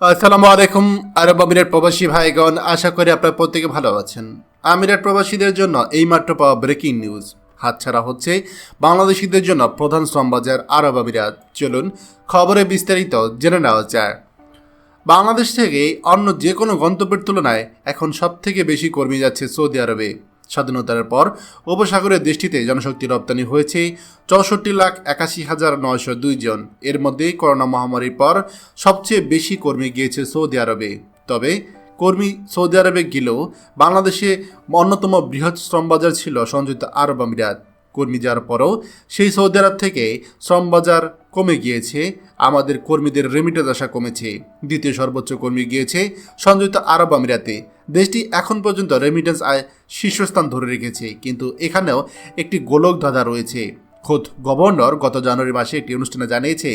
আসসালামু আলাইকুম, আরব আমিরাত প্রবাসী ভাইগণ, আশা করি আপনারা প্রত্যেকে ভালো আছেন। আমিরাত প্রবাসীদের জন্য এইমাত্র পাওয়া ব্রেকিং নিউজ হাতছাড়া হচ্ছে বাংলাদেশিদের জন্য প্রধান শ্রমবাজার আরব আমিরাত। চলুন খবরে বিস্তারিত জেনে নেওয়া যায় বাংলাদেশ থেকে অন্য যে কোনো গন্তব্যের তুলনায় এখন সবথেকে বেশি কর্মী যাচ্ছে সৌদি আরবে। স্বাধীনতার পর উপসাগরের দেশটিতে জনশক্তি রপ্তানি হয়েছে চৌষট্টি লাখ একাশি হাজার নয়শো দুই জন। এর মধ্যে করোনা মহামারীর পর সবচেয়ে বেশি কর্মী গিয়েছে সৌদি আরবে। তবে কর্মী সৌদি আরবে গেলেও বাংলাদেশে অন্যতম বৃহৎ শ্রমবাজার ছিল সংযুক্ত আরব আমিরাত। কর্মী যাওয়ার পরও সেই সৌদি আরব থেকে শ্রমবাজার কমে গিয়েছে। আমাদের কর্মীদের রেমিটেন্স আসা কমেছে। দ্বিতীয় সর্বোচ্চ কর্মী গিয়েছে সংযুক্ত আরব আমিরাতে। দেশটি এখন পর্যন্ত রেমিটেন্স আয় শীর্ষস্থান ধরে রেখেছে, কিন্তু এখানেও একটি গোলক ধাঁধা রয়েছে। খোদ গভর্নর গত জানুয়ারি মাসে একটি অনুষ্ঠানে জানিয়েছে,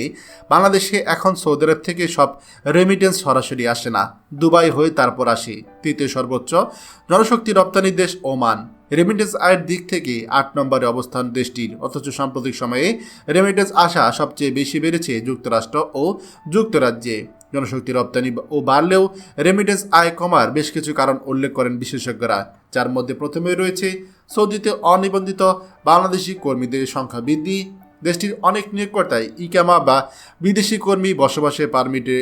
বাংলাদেশে এখন সৌদি আরব থেকে সব রেমিটেন্স সরাসরি আসে না। দুবাই হয়ে তারপর আসে। তৃতীয় সর্বোচ্চ জনশক্তি রপ্তানি দেশ ওমান। রেমিটেন্স আয়ের দিক থেকে আট নম্বরে অবস্থান দেশটির। অথচ সাম্প্রতিক সময়ে রেমিটেন্স আসা সবচেয়ে বেশি বেড়েছে যুক্তরাষ্ট্র ও যুক্তরাজ্যে। জনশক্তি রপ্তানি ও বাড়লেও রেমিটেন্স আয় কমার বেশ কিছু কারণ উল্লেখ করেন বিশেষজ্ঞরা, যার মধ্যে প্রথমে রয়েছে সৌদিতে অনিবন্ধিত বাংলাদেশি কর্মীদের সংখ্যা বৃদ্ধি, দেশটির অনেক নিয়োগকর্তাই ইকামা বা বিদেশি কর্মী বসবাসের পারমিটে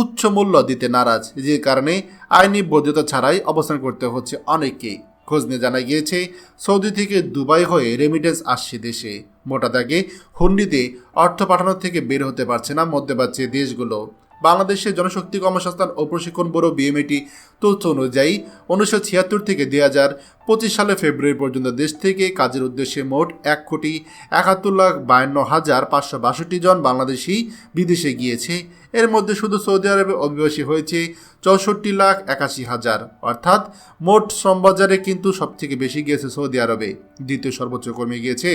উচ্চ মূল্য দিতে নারাজ, যে কারণে আইনি বৈধতা ছাড়াই অবস্থান করতে হচ্ছে অনেককেই খোঁজ নিয়ে জানা গিয়েছে, সৌদি থেকে দুবাই হয়ে রেমিটেন্স আসছে দেশে। মোটা দাগে হুন্ডিতে অর্থ পাঠানোর থেকে বের হতে পারছে না মধ্যপ্রাচ্যের দেশগুলো। বাংলাদেশের জনশক্তি কর্মসংস্থান ও প্রশিক্ষণ ব্যুরো বিএমএটি তথ্য অনুযায়ী উনিশশো ছিয়াত্তর থেকে দুই হাজার পঁচিশ সালে ফেব্রুয়ারি পর্যন্ত দেশ থেকে কাজের উদ্দেশ্যে মোট এক কোটি একাত্তর লাখ বায়ান্ন হাজার পাঁচশো বাষট্টি জন বাংলাদেশি বিদেশে গিয়েছে। এর মধ্যে শুধু সৌদি আরবে অভিবাসী হয়েছে চৌষট্টি লাখ একাশি হাজার। অর্থাৎ মোট শ্রমবাজারে কিন্তু সবথেকে বেশি গিয়েছে সৌদি আরবে। দ্বিতীয় সর্বোচ্চ কর্মী গিয়েছে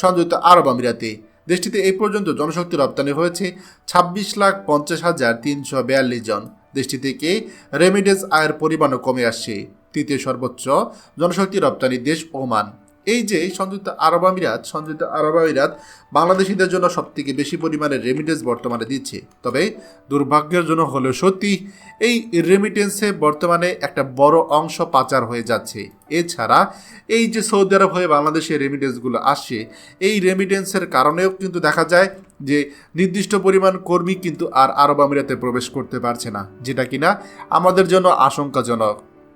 সংযুক্ত আরব আমিরাতে। দেশটিতে এই পর্যন্ত জনশক্তি রপ্তানি হয়েছে ছাব্বিশ লাখ পঞ্চাশ হাজার তিনশো বিয়াল্লিশ জন। দেশটি থেকে রেমিডেন্স আয়ের পরিমাণও কমে আসছে। তৃতীয় সর্বোচ্চ জনশক্তি রপ্তানি দেশ ওমান এই যে সংযুক্ত আরব আমিরাত সংযুক্ত আরব আমিরাত বাংলাদেশিদের জন্য সবথেকে বেশি পরিমাণে রেমিটেন্স বর্তমানে দিচ্ছে। তবে দুর্ভাগ্যের জন্য হলেও সত্যি, এই রেমিটেন্সে বর্তমানে একটা বড় অংশ পাচার হয়ে যাচ্ছে। এছাড়া এই যে সৌদি আরব হয়ে বাংলাদেশে রেমিটেন্সগুলো আসছে, এই রেমিটেন্সের কারণেও কিন্তু দেখা যায় যে নির্দিষ্ট পরিমাণ কর্মী কিন্তু আর আরব আমিরাতে প্রবেশ করতে পারছে না, যেটা কিনা আমাদের জন্য আশঙ্কাজনক।